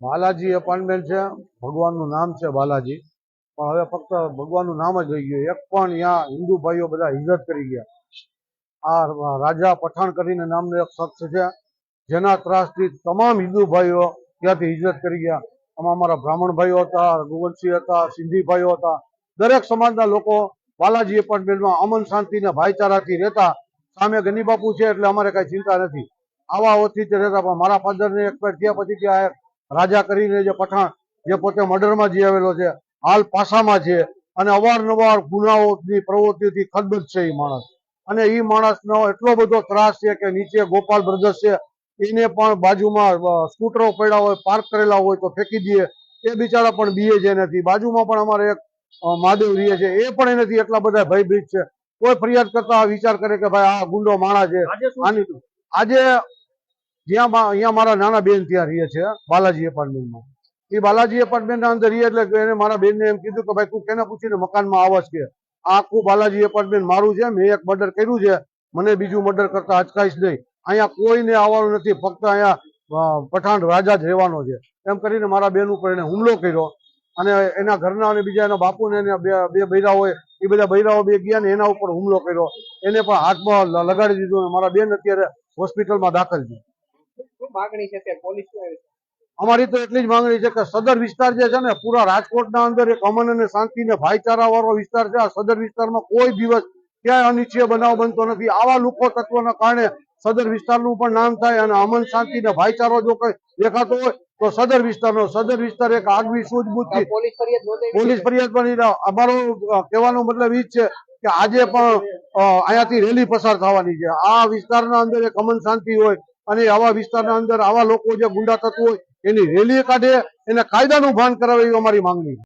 Balaji apartment છે, ભગવાનનું નામ છે બાલાજી. પણ હવે ફક્ત ભગવાનનું નામ જ રહી ગયું. એક પણ અહીંયા હિન્દુ ભાઈઓ બધા હિજરત કરી ગયા. આ રાજા પઠાણ કરીને નામનો એક શખ્સ છે, જેના ત્રાસથી તમામ હિન્દુ ભાઈઓ ત્યાંથી હિજરત કરી ગયા. આમાં અમારા બ્રાહ્મણ ભાઈઓ હતા, રઘુવંશી હતા, સિંધી ભાઈઓ હતા. દરેક સમાજના લોકો બાલાજી એપાર્ટમેન્ટમાં અમન શાંતિ ને ભાઈચારાથી રહેતા. સામે ગની બાપુ છે એટલે અમારે કઈ ચિંતા નથી. આવા ઓછી રહેતા પણ મારા ફાધરને એક્સપાયર થયા પછી ત્યાં એક રાજા કરીને જે પઠાણ જે પોતે મર્ડરમાં જી આવેલો છે હાલ પાસામાં છે. અને અવારનવાર ગુનાઓની પ્રવૃત્તિથી ખદબદ છે એ માણસ. અને એ માણસનો એટલો બધો ત્રાસ છે કે નીચે ગોપાલ બ્રધર્સ છે એને પણ બાજુમાં સ્કૂટરો પડ્યા હોય પાર્ક કરેલા હોય તો ફેંકી દઈએ એ બિચારા પણ બીએ છે નથી બાજુમાં પણ અમારે એક મહાદેવ રીએ છે. એ પણ એનાથી એટલા બધા ભયભીત છે. કોઈ ફરિયાદ કરતા વિચાર કરે કે ભાઈ આ ગુંડો માણા છે. આની આજે જ્યાં અહીંયા મારા નાના બેન ત્યાં રહે છે, બાલાજી એપાર્ટમેન્ટમાં એ બાલાજી એપાર્ટમેન્ટના અંદર રહીએ એટલે એને મારા બેનને એમ કીધું કે ભાઈ તું કેને પૂછીને મકાનમાં આવસ કે? આખું બાલાજી એપાર્ટમેન્ટ મારું છે, મેં એક મર્ડર કર્યું છે, મને બીજું મર્ડર કરતા અચકાઈશ નહીં. અહીંયા કોઈને આવવાનું નથી, ફક્ત અહીંયા પઠાણ રાજા જ રહેવાનો છે. એમ કરીને મારા બેન ઉપર એને હુમલો કર્યો અને એના ઘરના અને બીજા એના બાપુને એને બે બે બૈરા એ બધા બૈરાઓ બે ગયા ને એના ઉપર હુમલો કર્યો. એને પણ હાથમાં લગાડી દીધો અને મારા બેન અત્યારે હોસ્પિટલમાં દાખલ છે. માગણી છે તે પોલીસ શું આવે અમારી તો એટલી જ માંગણી છે કે સદર વિસ્તાર જે છે ને પૂરા રાજકોટના અંદર એક અમન અને શાંતિ ને ભાઈચારા વાળો વિસ્તાર છે. આ સદર વિસ્તારમાં કોઈ દિવસ ક્યાંય અનિચ્છીય બનાવ બનતો નથી. આવા લોકો તત્વના કારણે સદર વિસ્તારનું પણ નામ થાય અને અમન શાંતિ ને ભાઈચારો જો કઈ દેખાતો હોય તો સદર વિસ્તારનો સદર વિસ્તાર એક આગવી સૂઝબૂછથી આ પોલીસ ફરિયાદ પણ અમારો કહેવાનો મતલબ ઈ જ છે કે આજે પણ અહીંયાથી રેલી પસાર થવાની છે. આ વિસ્તારના અંદર એક અમન શાંતિ હોય અને આવા વિસ્તારના અંદર આવા લોકો જે ગુંડા તત્વો એની રેલી કાઢે, એને કાયદાનું ભાન કરાવે એવી અમારી માંગણી